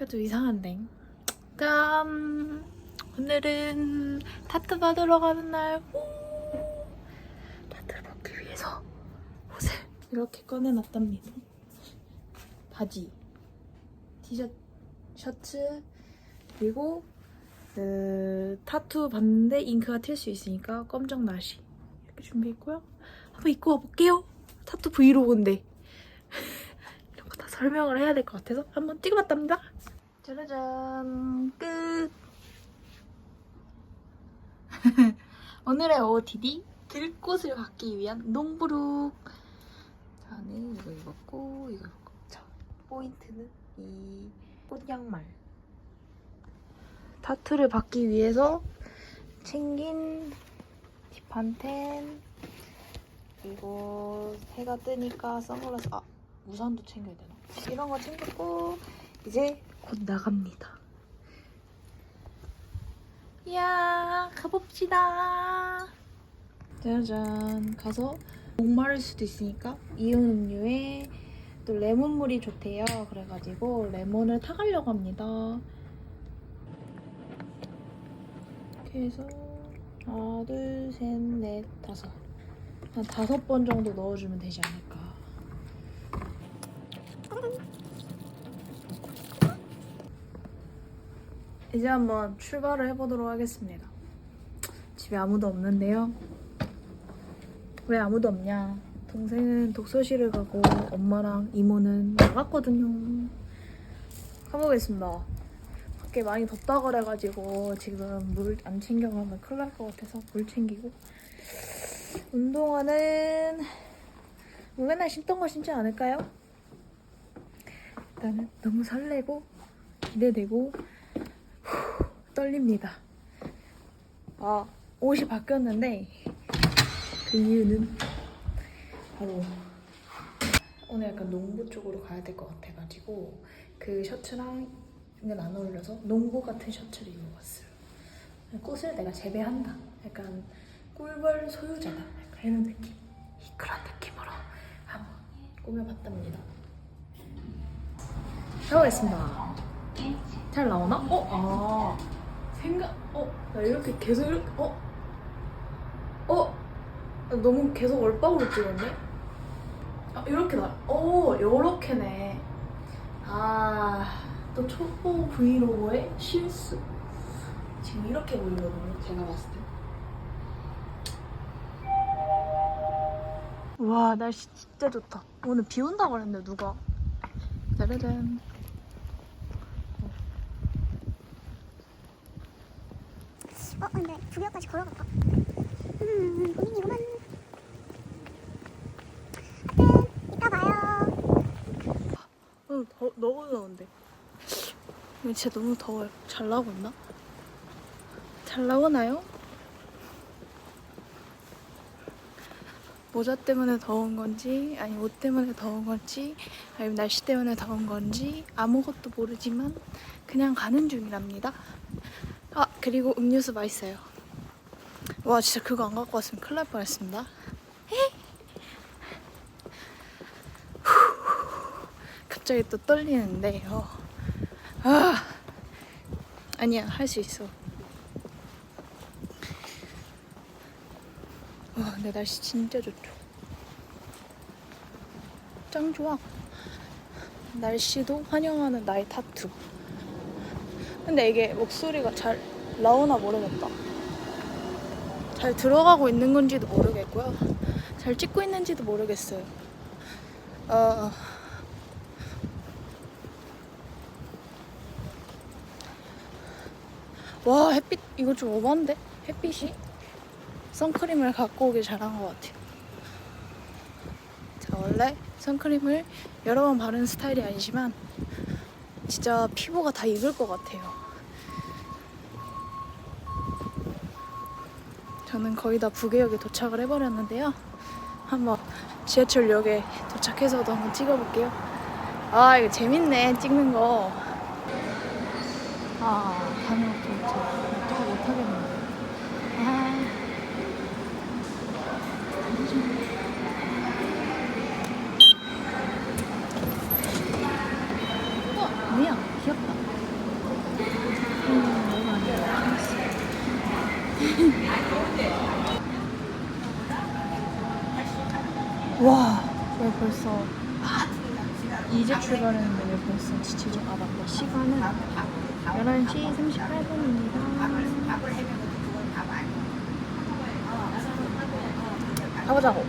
그래도 이상한데. 그럼 오늘은 타투 받으러 가는 날. 우! 타투를 받기 위해서 옷을 이렇게 꺼내놨답니다. 바지, 티셔츠, 셔츠, 그리고 그 타투 받는데 잉크가 튈 수 있으니까 검정 나시 이렇게 준비했고요. 한번 입고 와볼게요. 타투 브이로그인데 다 설명을 해야 될 것 같아서 한번 찍어봤답니다. 짜라잔 끝. 오늘의 OOTD 들꽃을 받기 위한 농부룩. 저는 이거 입었고 이거 입었고 자 포인트는 이 꽃양말. 타투를 받기 위해서 챙긴 딥한텐 그리고 해가 뜨니까 선글라스 아 우산도 챙겨야 되나? 이런 거 챙겼고 이제 곧 나갑니다. 이야 가봅시다. 짜잔 가서 목마를 수도 있으니까 이온 음료에 또 레몬물이 좋대요. 그래가지고 레몬을 타가려고 합니다. 이렇게 해서 하나 둘 셋 넷 다섯 한 다섯 번 정도 넣어주면 되지 않을까. 이제 한번 출발을 해보도록 하겠습니다. 집에 아무도 없는데요. 왜 아무도 없냐? 동생은 독서실을 가고 엄마랑 이모는 나갔거든요. 가보겠습니다. 밖에 많이 덥다 그래가지고 지금 물 안 챙겨가면 큰일 날 것 같아서 물 챙기고 운동화는 뭐 맨날 신던 거 신지 않을까요? 일단은 너무 설레고 기대되고 후, 떨립니다. 아 옷이 바뀌었는데 그 이유는 바로 오늘 약간 농부 쪽으로 가야 될 것 같아가지고 그 셔츠랑 이건 안 어울려서 농부 같은 셔츠를 입어봤어요. 꽃을 내가 재배한다. 약간 꿀벌 소유자다. 약간 이런 느낌. 이 그런 느낌으로 한번 꾸며봤답니다. 해보겠습니다. 잘 나오나? 어? 아? 나 이렇게 계속 이렇게 어? 어? 나 너무 계속 얼빵으로 찍었네? 아 이렇게 나 오, 요렇게네. 아, 또 초보 브이로그의 실수. 지금 이렇게 보이거든요, 제가 봤을 때. 와, 날씨 진짜 좋다. 오늘 비 온다고 그랬는데, 누가. 짜라잔. 어 근데 부여까지 걸어갈까? 음 고민이구만 하여튼 이따 봐요 어, 더, 너무 더운데. 진짜 너무 더워요. 잘 나오고 있나? 잘 나오나요? 모자 때문에 더운 건지, 아니 옷 때문에 더운 건지, 아니면 날씨 때문에 더운 건지 아무것도 모르지만 그냥 가는 중이랍니다. 아 그리고 음료수 맛있어요. 와 진짜 그거 안 갖고 왔으면 큰일 날 뻔했습니다. 갑자기 또 떨리는데요. 아, 아니야, 할 수 있어. 와, 근데 날씨 진짜 좋죠. 짱 좋아. 날씨도 환영하는 나의 타투. 근데 이게 목소리가 잘 나오나 모르겠다. 잘 들어가고 있는 건지도 모르겠고요. 잘 찍고 있는지도 모르겠어요. 어, 와 햇빛 이거 좀 오반데 햇빛이 선크림을 갖고 오길 잘한 것 같아요. 자 원래 선크림을 여러 번 바르는 스타일이 아니지만 진짜 피부가 다 익을 것 같아요. 저는 거의 다 부계역에 도착을 해버렸는데요. 한번 지하철역에 도착해서도 한번 찍어볼게요. 아 이거 재밌네 찍는 거. 아, 방역 진짜 어떻게 못하겠네. 아. 우와, 뭐야, 귀엽다. 벌써? 이제 출발했는데 왜 벌써? 지치죠? 아 맞다. 시간은 11시 38분입니다. 가보자고.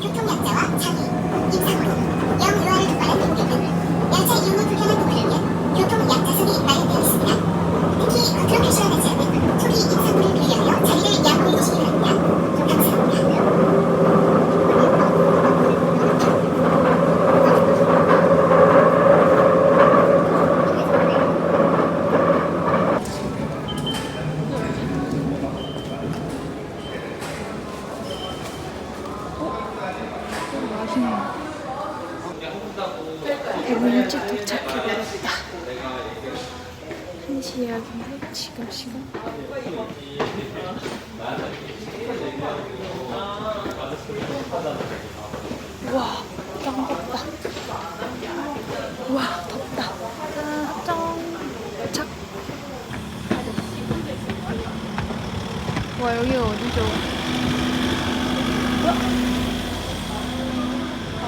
교통약자와 장애, 임산부, 영유아를 동반한 분들 등 열차 이용이 불편한 부분을 위한 교통약자석이 마련되어 있습니다. 특히 그렇게 시원하지 않은 초기 임산부를 위하여 자리를 양보해 주시기 바랍니다. 감사합니다. 대구 일찍 도착해버렸다. 1시 예약인데 지금 시간? 우와 짱 덥다. 우와 덥다. 짠. 도착. 와 여기가 어디죠?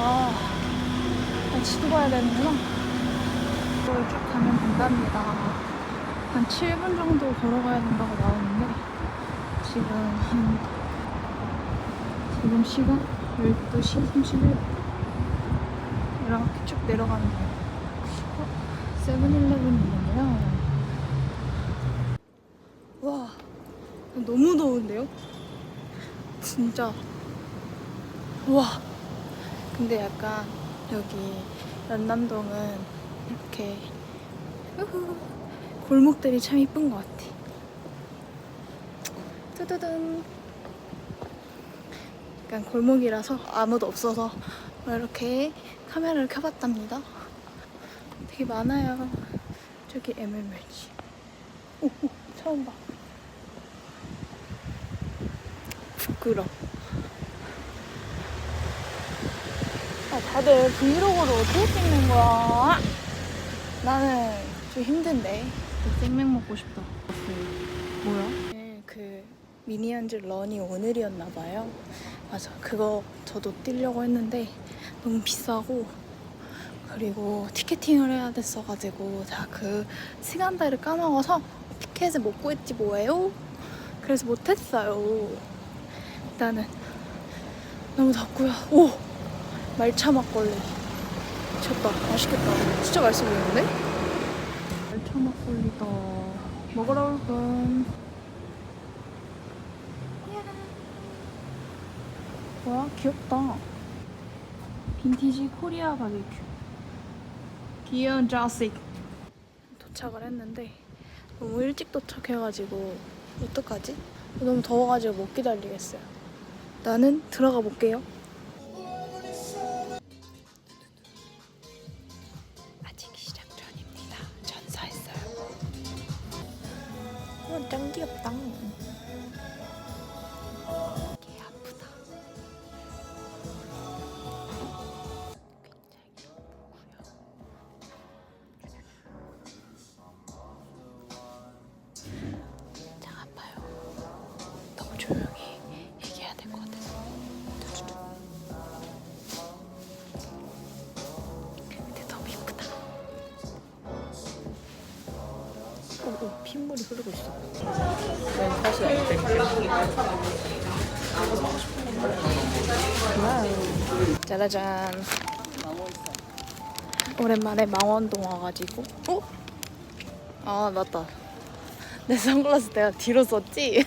아, 봐야 되는구나. 이걸 쭉 가면 된답니다. 한 7분 정도 걸어가야 된다고 나오는데 지금 한 지금 시간 12시 31분 이렇게 쭉 내려가는 거예요. 어? 세븐일레븐이 있는데요. 와, 너무 더운데요? 진짜. 와. 근데 약간 여기 연남동은 이렇게 골목들이 참 이쁜 것 같아. 뚜두둔. 약간 골목이라서 아무도 없어서 이렇게 카메라를 켜봤답니다. 되게 많아요. 저기 MMLG. 오, 오, 처음 봐. 부끄러. 아, 다들 브이로그를 어떻게 찍는 거야? 나는 좀 힘든데. 생맥 먹고 싶다. 뭐야? 네, 그 미니언즈 런이 오늘이었나 봐요. 맞아. 그거 저도 뛰려고 했는데 너무 비싸고 그리고 티켓팅을 해야 됐어가지고 제가 그 시간대를 까먹어서 티켓을 못 구했지 뭐예요? 그래서 못했어요. 일단은 너무 덥고요. 오! 말차 막걸리. 미쳤다. 맛있겠다. 진짜 맛있어 보이는데? 말차 막걸리다. 먹으러 올 분. 뭐야? 귀엽다. 빈티지 코리아 바베큐. 귀여운 자식. 도착을 했는데 너무 일찍 도착해가지고 어떡하지? 너무 더워가지고 못 기다리겠어요. 나는 들어가 볼게요. 귀엽다. 짜라잔. 오랜만에 망원동 와가지고. 어? 아, 맞다. 내 선글라스 내가 뒤로 썼지?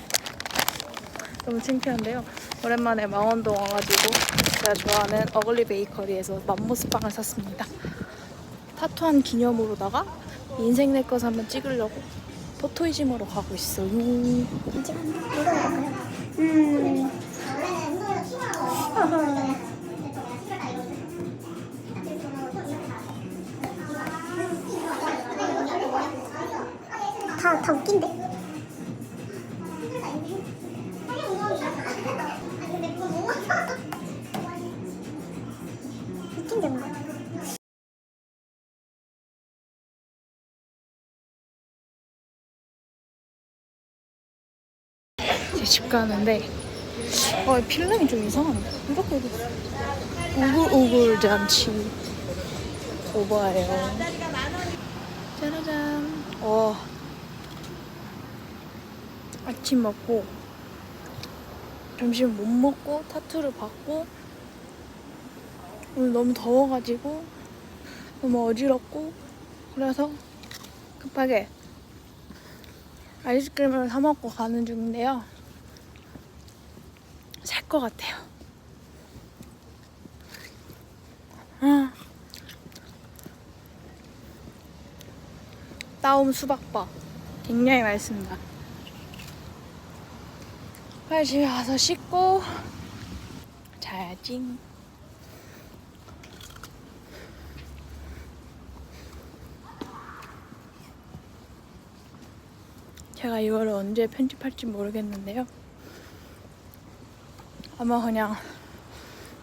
너무 창피한데요. 오랜만에 망원동 와가지고 제가 좋아하는 어글리 베이커리에서 맘모스 빵을 샀습니다. 타투한 기념으로다가 인생 내것 한번 찍으려고 포토이즘으로 가고 있어요. 해볼까요? 음. 다, 다 웃긴데? 웃긴데 뭔가? 이제 집 가는데 어, 필름이 좀 이상한데? 이렇게 우글우글 잔치 오버예요. 짜라잔. 와. 아침 먹고 점심 못 먹고 타투를 받고 오늘 너무 더워가지고 너무 어지럽고 그래서 급하게 아이스크림을 사 먹고 가는 중인데요. 살 것 같아요. 아. 따옴 수박바 굉장히 맛있습니다. 빨리 집에 가서 씻고 자야지. 제가 이거를 언제 편집할지 모르겠는데요. 아마 그냥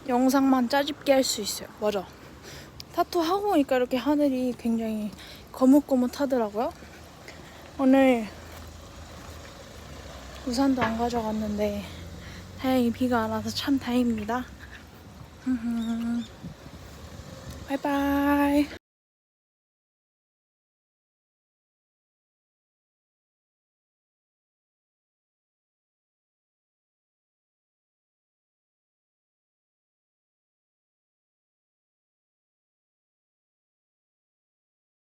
영상만 짜집게 할 수 있어요. 맞아. 타투 하고 오니까 이렇게 하늘이 굉장히 거뭇거뭇하더라고요. 오늘 우산도 안 가져갔는데 다행히 비가 안 와서 참 다행입니다. 바이바이.